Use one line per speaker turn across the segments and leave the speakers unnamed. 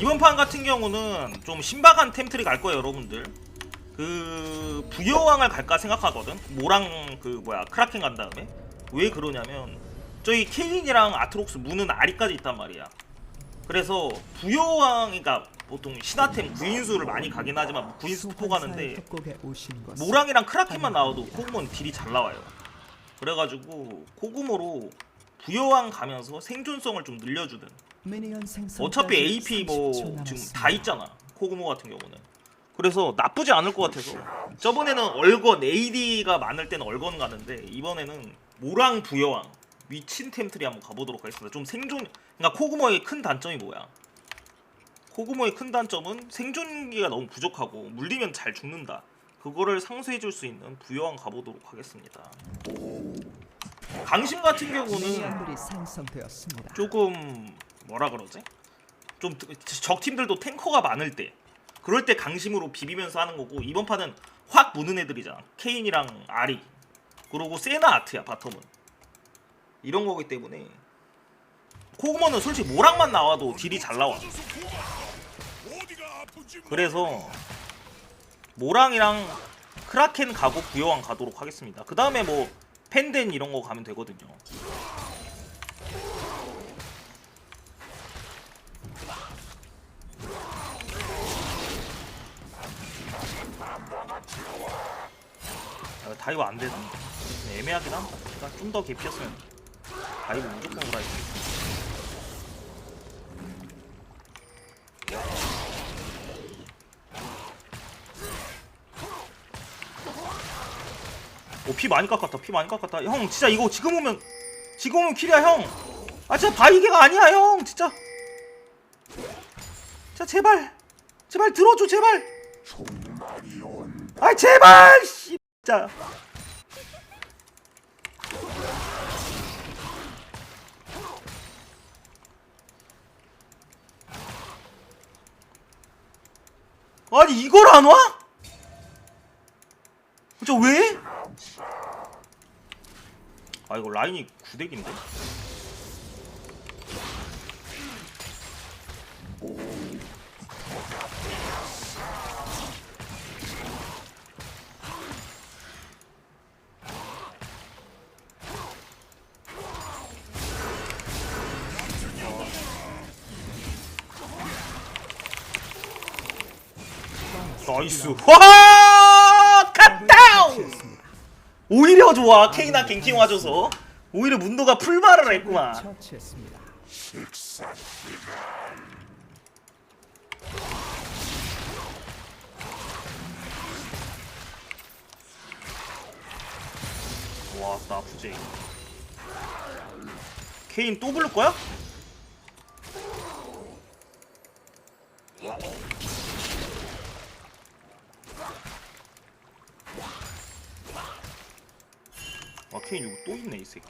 이번 판 같은 경우는 좀 신박한 템트리 갈 거예요 여러분들. 그 부여왕을 갈까 생각하거든. 모랑 그 뭐야 크라켄 간 다음에. 왜 그러냐면 저희 케인이랑 아트록스 무는 아리까지 있단 말이야. 그래서 부여왕 그러니까 보통 신화템 구인수를 많이 가긴 하지만 구인수 투포 가는데 모랑이랑 크라켄만 나와도 코그모는 딜이 잘 나와요. 그래가지고 코그모로 부여왕 가면서 생존성을 좀 늘려주든 어차피 AP 뭐 지금 다. 있잖아. 코그모 같은 경우는. 그래서 나쁘지 않을 것 같아서. 저번에는 얼건 AD가 많을 때는 얼건 가는데 이번에는 모랑 부여왕 미친 템트리 한번 가보도록 하겠습니다. 좀 생존 그러니까 코그모의 큰 단점이 뭐야? 코그모의 큰 단점은 생존기가 너무 부족하고 물리면 잘 죽는다. 그거를 상쇄해줄 수 있는 부여왕 가보도록 하겠습니다. 강심 같은 경우는. 조금 뭐라 그러지? 좀 적 팀들도 탱커가 많을 때 그럴 때 강심으로 비비면서 하는 거고 이번 판은 확 무는 애들이잖아. 케인이랑 아리 그리고 세나 아트야 바텀은 이런 거기 때문에 코그모는 솔직히 모락만 나와도 딜이 잘 나와. 그래서 모랑이랑 크라켄 가고 부여왕 가도록 하겠습니다. 그 다음에 뭐 펜덴 이런 거 가면 되거든요. 다이브 안 되나? 네, 애매하긴 한다. 그러니까 좀더 개피였으면 다이브 무조건 오라 했지. 오, 피 많이 깎았다. 피 많이 깎았다. 형, 진짜 이거 지금 오면 지금 오면 킬이야, 형. 아, 진짜 바이게가 아니야, 형. 진짜. 자, 제발. 제발 들어줘, 제발. 아, 제발. 씨. 진짜. 아니 이걸 안 와? 저 왜? 아 이거 라인이 구대기인데? 나이스 와 갓다운! 오히려 좋아 케이나 갱킹 와줘서. 오히려 문도가 풀발을 했구만.
처치했습니다.
와 나쁘지 케인 또 부를 거야? 케인 이거 또 있네 이 새끼.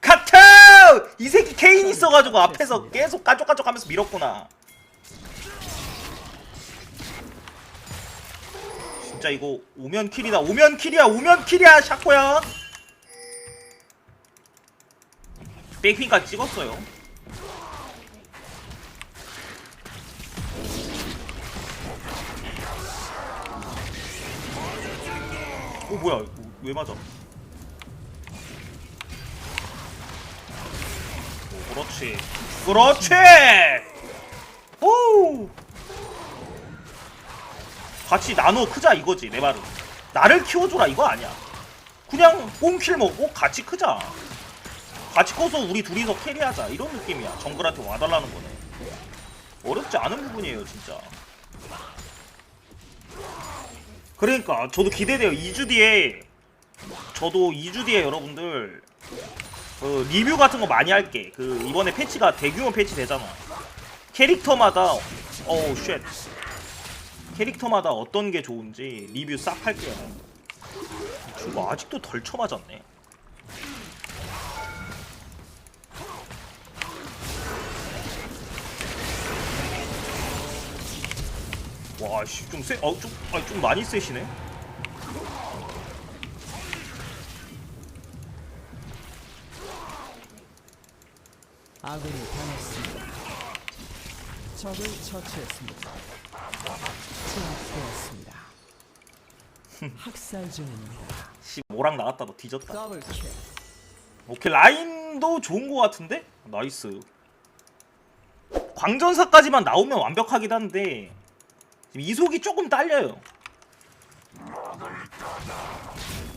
카트! 이 새끼 케인 있어가지고 앞에서 계속 까족까족 하면서 밀었구나. 진짜 이거 오면 킬이다. 오면 킬이야 오면 킬이야 샤코야. 백핑까지 찍었어요 어 뭐야. 왜 맞아? 오, 그렇지. 그렇지! 오! 같이 나눠 크자 이거지 내 말은. 나를 키워줘라 이거 아니야. 그냥 뽕킬 먹고 같이 크자. 같이 커서 우리 둘이서 캐리하자. 이런 느낌이야. 정글한테 와달라는 거네. 어렵지 않은 부분이에요 진짜 그러니까 저도 기대돼요. 2주 뒤에 저도 2주 뒤에 여러분들 그 리뷰 같은 거 많이 할게. 그 이번에 패치가 대규모 패치 되잖아. 캐릭터마다 어우 쉣. 캐릭터마다 어떤 게 좋은지 리뷰 싹 할게요. 지금 아직도 덜 쳐맞았네 와, 씨, 좀 세, 어, 좀, 아, 좀 많이 세시네.
아군이 당했습니다. 적을 처치했습니다. 제압되었습니다. 학살 중입니다.
씨, 모랑 나왔다, 너 뒤졌다. 오케이, 라인도 좋은 거 같은데? 나이스. 광전사까지만 나오면 완벽하긴 한데 이속이 조금 딸려요.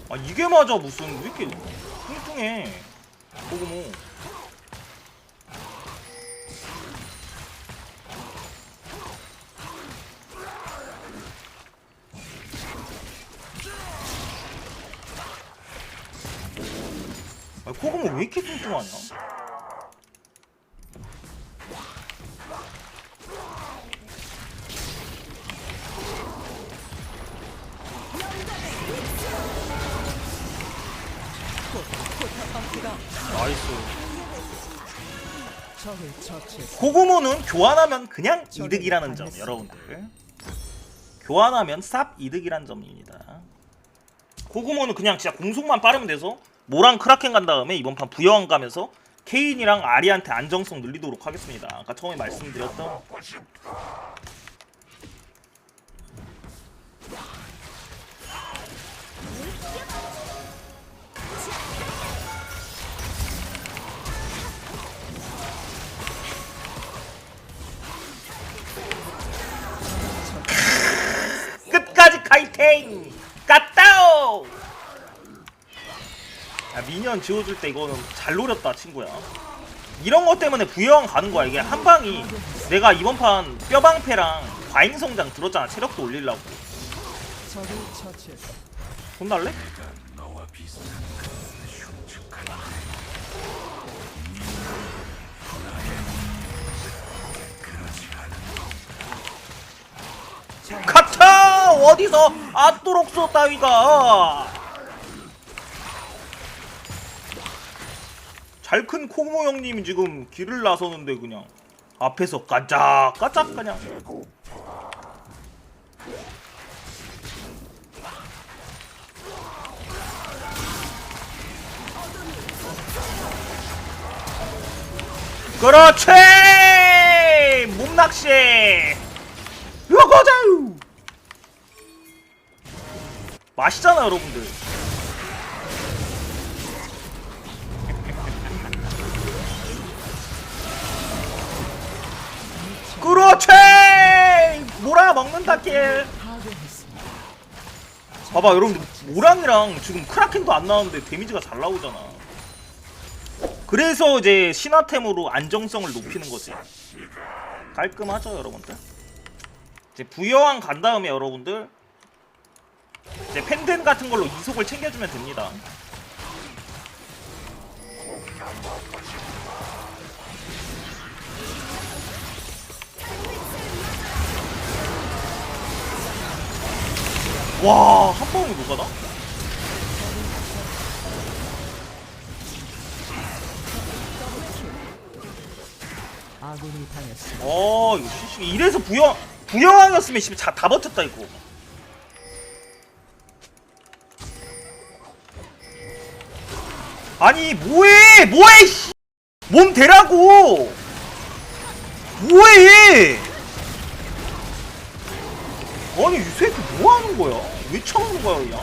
아 이게 맞아. 무슨 왜 이렇게 뚱뚱해. 고구모. 아, 코고모 왜 이렇게 뚱뚱하냐? 코고모는 교환하면 그냥 이득이라는 점, 여러분들. 교환하면 쌉 이득이란 점입니다. 코고모는 그냥 진짜 공속만 빠르면 돼서 모랑 크라켄 간 다음에 이번 판 부여왕 가면서 케인이랑 아리한테 안정성 늘리도록 하겠습니다. 아까 처음에 말씀드렸던 카이팅! 까따오! 야 미니언 지워줄 때 이거는 잘 노렸다 친구야 이런 것 때문에 부여왕 가는 거야 이게 한 방이 내가 이번 판 뼈방패랑 과잉 성장 들었잖아 체력도 올리려고 달래? 어디서 아또록소 따위가 잘 큰 코모 형님이 지금 길을 나서는데 그냥. 앞에서 까짝 까짝 그냥. 그렇지! 몸낚시 요거자유 맛있잖아 여러분들. 그렇지! 몰아 먹는다 길
파괴했습니다.
봐봐 여러분들. 모랑이랑 지금 크라켄도 안 나오는데 데미지가 잘 나오잖아. 그래서 이제 신화템으로 안정성을 높이는 거지. 깔끔하죠 여러분들? 이제 부여왕 간 다음에 여러분들 이제 펜덴 같은 걸로 이속을 챙겨주면 됩니다 와, 한 방에 녹아나?
아군이.
어, 이거 시시 이래서 부여 부여왕이었으면 다 버텼다 이거. 아니 뭐해 뭐해 씨. 몸 대라고 뭐해 아니 이 새끼 뭐 하는 거야 왜 쳐오는 거야 그냥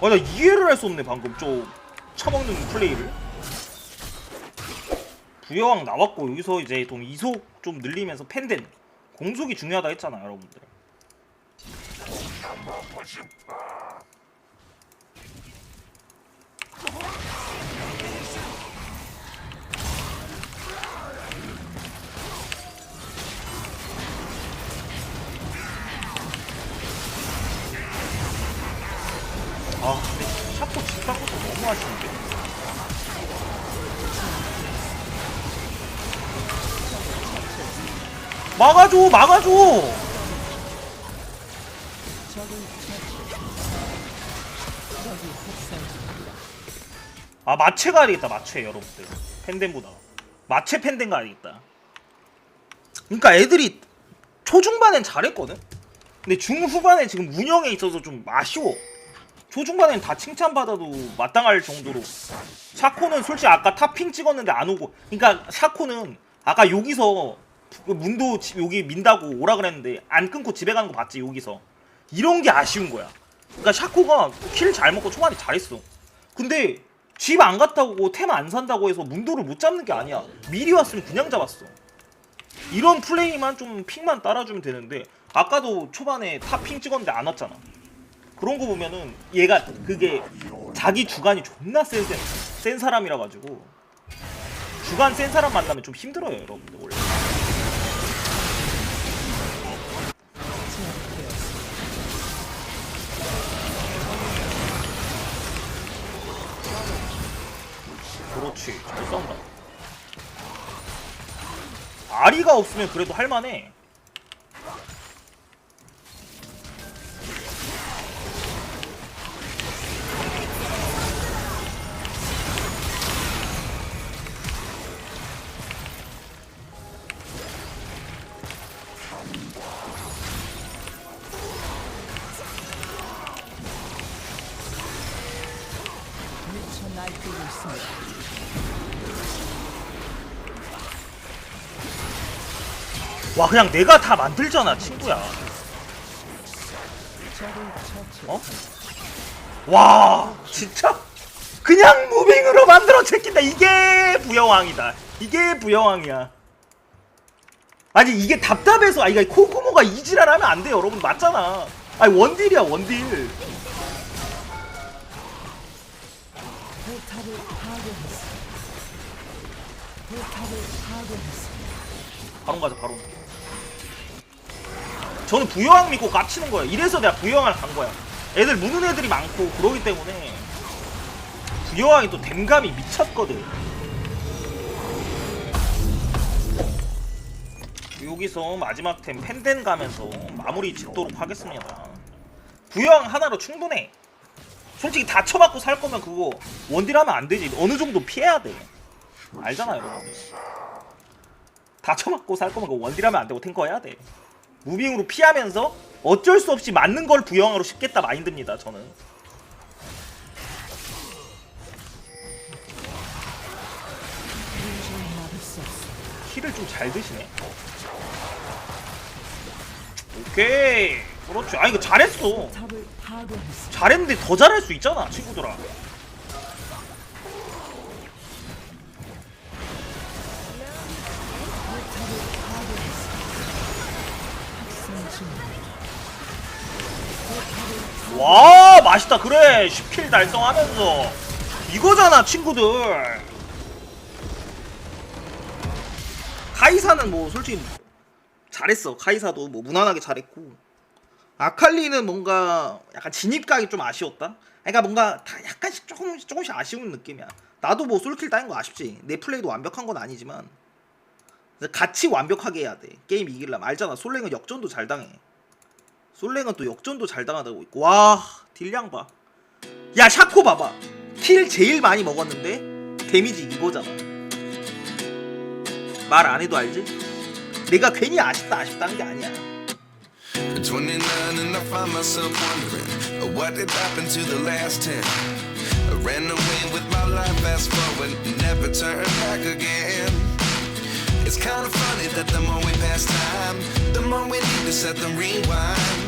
아, 나 이해를 할 수 없네, 방금. 좀 처먹는 플레이를. 부여왕 나왔고, 여기서 이제 좀 이속 좀 늘리면서 펜덴. 공속이 중요하다 했잖아, 여러분들. 아, 근데 샤코 집값도 너무 아쉬운데. 막아줘, 막아줘. 아, 마체 가야 되겠다, 마체 여러분들. 펜덴보다. 마체 펜덴 가야 되겠다. 그러니까 애들이 초중반엔 잘했거든. 근데 중후반에 지금 운영에 있어서 좀 아쉬워. 초중반엔 다 칭찬받아도 마땅할 정도로 샤코는 솔직히 아까 탑핑 찍었는데 안 오고 그러니까 샤코는 아까 여기서 그 문도 지- 여기 민다고 오라 그랬는데 안 끊고 집에 가는 거 봤지 여기서. 이런 게 아쉬운 거야. 그러니까 샤코가 킬 잘 먹고 초반에 잘했어. 근데 집 안 갔다고 템 안 산다고 해서 문도를 못 잡는 게 아니야. 미리 왔으면 그냥 잡았어. 이런 플레이만 좀 핑만 따라주면 되는데 아까도 초반에 탑핑 찍었는데 안 왔잖아. 그런 거 보면은 얘가 그게 자기 주관이 존나 센, 센, 센 사람이라 가지고 주관 센 사람 만나면 좀 힘들어요 여러분들 원래 그렇지. 잘 싸운다 아리가 없으면 그래도 할만해 와 그냥 내가 다 만들잖아 친구야. 어? 와 진짜? 그냥 무빙으로 만들어 제낀다. 이게 부여왕이다. 이게 부여왕이야. 아니 이게 답답해서 아 이거 코코모가 이지랄 하면 안 돼요 여러분. 맞잖아. 아니 원딜이야 원딜. 바로 가자 바로 저는 부여왕 믿고 깝치는 거예요. 이래서 내가 부여왕을 간 거야. 애들 무는 애들이 많고 그러기 때문에 부여왕이 또 댐감이 미쳤거든. 여기서 마지막 템 펜덴 가면서 마무리 짓도록 하겠습니다. 부여왕 하나로 충분해. 솔직히 다 쳐맞고 살 거면 그거 원딜 하면 안 되지. 어느 정도 피해야 돼. 알잖아 여러분. 다 쳐맞고 살 거면 그거 원딜 하면 안 되고 탱커 해야 돼. 무빙으로 피하면서 어쩔 수 없이 맞는 걸 부영하로 쉽겠다 마인드입니다. 저는.
인생을 막을 수 없습니다.
킬을 좀 잘 드시네. 오케이. 그렇지. 아 이거 잘했어. 잘했는데 더 잘할 수 있잖아, 친구들아. 와 맛있다. 그래. 10킬 달성하면서 이거잖아, 친구들. 카이사는 뭐 솔직히 잘했어. 카이사도 뭐 무난하게 잘했고 아칼리는 뭔가 약간 진입각이 좀 아쉬웠다. 그러니까 뭔가 다 약간씩 조금 조금씩 아쉬운 느낌이야. 나도 뭐 솔킬 따는 거 아쉽지. 내 플레이도 완벽한 건 아니지만 같이 완벽하게 해야 돼. 게임 이기려면 알잖아. 솔랭은 역전도 잘 당해. 솔랭은 또 역전도 잘 당하다고 있고 와 딜량 봐. 야 샤코 봐봐. 킬 제일 많이 먹었는데 데미지 이거잖아. 말 안 해도 알지? 내가 괜히 아쉽다 아쉽다는 게 아니야.
At 29 and I find myself wondering uh, what did happen to the last 10. I ran away with my life, fast forward, never turn back again. It's kind of funny that the more we pass time, the more we need to set the rewind.